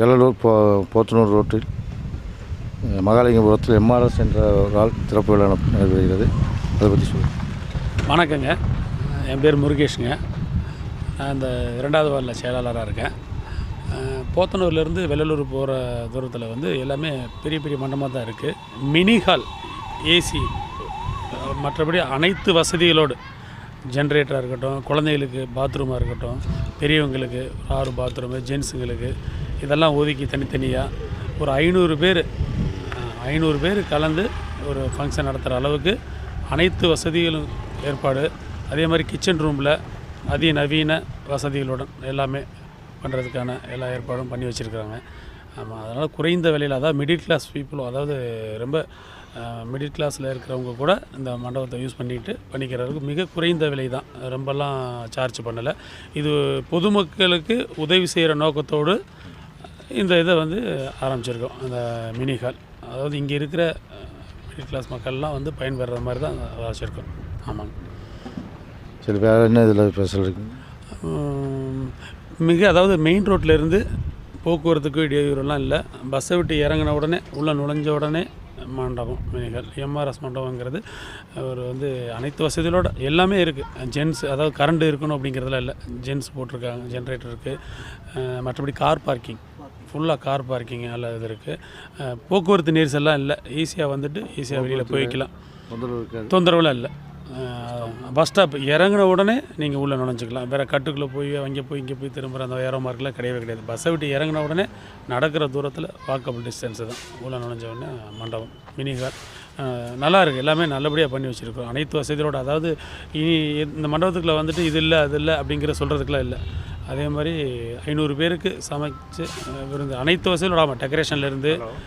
வேலூர் போ போத்தனூர் ரோட்டில் மகாலிங்கபுரத்தில் எம்ஆர்எஸ் என்ற ஒரு ஆள் திறப்பு விழா நடைபெறுகிறது. அதை பற்றி சொல்லுங்கள் வணக்கங்க. என் பேர் முருகேஷுங்க. நான் இந்த இரண்டாவது வாரில் செயலாளராக இருக்கேன். போத்தனூர்லேருந்து வெள்ளலூர் போகிற தூரத்தில் வந்து எல்லாமே பெரிய பெரிய மண்டபமாக தான் இருக்குது. மினி ஹால் ஏசி மற்றபடி அனைத்து வசதிகளோடு ஜென்ரேட்டராக இருக்கட்டும் குழந்தைகளுக்கு பாத்ரூமாக இருக்கட்டும் பெரியவங்களுக்கு ஆறு பாத்ரூமு ஜென்ஸுங்களுக்கு இதெல்லாம் ஒதுக்கி தனித்தனியாக ஒரு ஐநூறு பேர் ஐநூறு பேர் கலந்து ஒரு ஃபங்க்ஷன் நடத்துகிற அளவுக்கு அனைத்து வசதிகளும் ஏற்பாடு. அதே மாதிரி கிச்சன் ரூமில் அதிநவீன வசதிகளுடன் எல்லாமே பண்ணுறதுக்கான எல்லா ஏற்பாடும் பண்ணி வச்சுருக்குறாங்க. ஆமாம் அதனால் குறைந்த விலையில் அதாவது மிடில் கிளாஸ் பீப்புளும் அதாவது ரொம்ப மிடில் கிளாஸில் இருக்கிறவங்க கூட இந்த மண்டபத்தை யூஸ் பண்ணிட்டு பண்ணிக்கிறதுக்கு மிக குறைந்த விலை தான். ரொம்பலாம் சார்ஜ் பண்ணலை. இது பொதுமக்களுக்கு உதவி செய்கிற நோக்கத்தோடு இந்த இதை வந்து ஆரம்பிச்சிருக்கோம் அந்த மினி ஹால் அதாவது இங்கே இருக்கிற மிடில் கிளாஸ் மக்கள்லாம் வந்து பயன்பெறுற மாதிரி தான் வச்சுருக்கோம். ஆமாங்க. சரி வேறு என்ன இதில் ஸ்பெஷல் மிக அதாவது மெயின் ரோட்டில் இருந்து போக்குவரத்துக்கு இடையூறுலாம் இல்லை. பஸ்ஸை விட்டு இறங்கின உடனே உள்ளே நுழைஞ்ச உடனே மண்டபம் மினிகள் எம்ஆர்எஸ் மண்டபங்கிறது ஒரு வந்து அனைத்து வசதிகளோட எல்லாமே இருக்குது ஜென்ஸ் அதாவது கரண்ட் இருக்கணும் அப்படிங்கிறதுல இல்லை. ஜென்ஸ் போட்டிருக்காங்க ஜென்ரேட்டர் இருக்குது மற்றபடி கார் பார்க்கிங் ஃபுல்லாக கார் பார்க்கிங் எல்லாம் இது இருக்குது போக்குவரத்து நெரிசல்லாம் இல்லை. ஈஸியாக வந்துட்டு ஈஸியாக வெளியில் போய்க்கலாம். தொந்தரவு தொந்தரவுலாம் இல்லை. பஸ் ஸ்டாப் இறங்கின உடனே நீங்கள் உள்ளே நுழைஞ்சிக்கலாம். வேறு கட்டுக்குள்ளே போய் அங்கே போய் இங்கே போய் திரும்புகிற அந்த ஏரோ மார்க்கெலாம் கிடையவே கிடையாது. பஸ்ஸை விட்டு இறங்கின உடனே நடக்கிற தூரத்தில் வாக்கபிள் டிஸ்டன்ஸு தான். உள்ளே நுழைஞ்ச உடனே மண்டபம் மினிகார் நல்லா இருக்குது எல்லாமே நல்லபடியாக பண்ணி வச்சுருக்கோம் அனைத்து வசதிகளோட அதாவது இனி இந்த மண்டபத்துக்குள்ளே வந்துட்டு இது இல்லை அது இல்லை அப்படிங்கிற சொல்கிறதுக்குலாம் இல்லை. அதே மாதிரி ஐநூறு பேருக்கு சமைச்சு விருந்து. அனைத்து வசதியும் ஆமாம் டெக்கரேஷன்லேருந்து